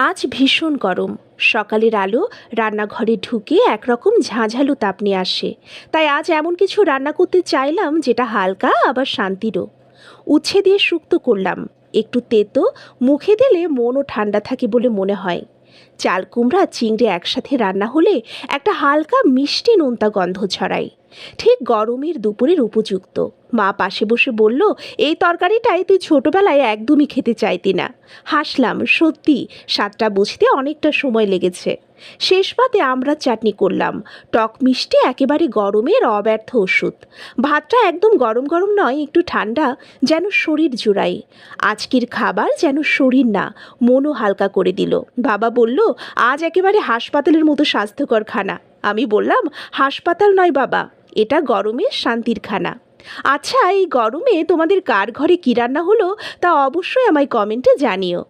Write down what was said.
আজ ভীষণ গরম। সকালের আলো রান্নাঘরে ঢুকে একরকম ঝাঁঝালো তাপ নিয়ে আসে। তাই আজ এমন কিছু রান্না করতে চাইলাম যেটা হালকা আবার শান্তিরও। উচ্ছে দিয়ে শুক্তো করলাম। একটু তেতো, মুখে দিলে মনও ঠান্ডা থাকে বলে মনে হয়। চাল কুমড়া, চিংড়ি একসাথে রান্না হলে একটা হালকা মিষ্টি নোনতা গন্ধ ছড়ায়। ঠিক গরমের দুপুরের উপযুক্ত। মা পাশে বসে বলল, এই তরকারিটাই তুই ছোটবেলায় একদমই খেতে চাইতি না। হাসলাম, সত্যি, স্বাদটা বুঝতে অনেকটা সময় লেগেছে। শেষ পাতে আমরা চাটনি করলাম। টক মিষ্টি একেবারে গরমের অব্যর্থ ওষুধ। ভাতটা একদম গরম গরম নয়, একটু ঠান্ডা, যেন শরীর জুড়াই। আজকের খাবার যেন শরীর না, মনও হালকা করে দিল। বাবা বলল, আজ একেবারে হাসপাতালের মতো স্বাস্থ্যকর খানা। আমি বললাম, হাসপাতাল নয় বাবা, এটা গরমের শান্তির খানা। আচ্ছা এই গরমে তোমাদের কার ঘরে কী রান্না হলো তা অবশ্যই আমায় কমেন্টে জানিও।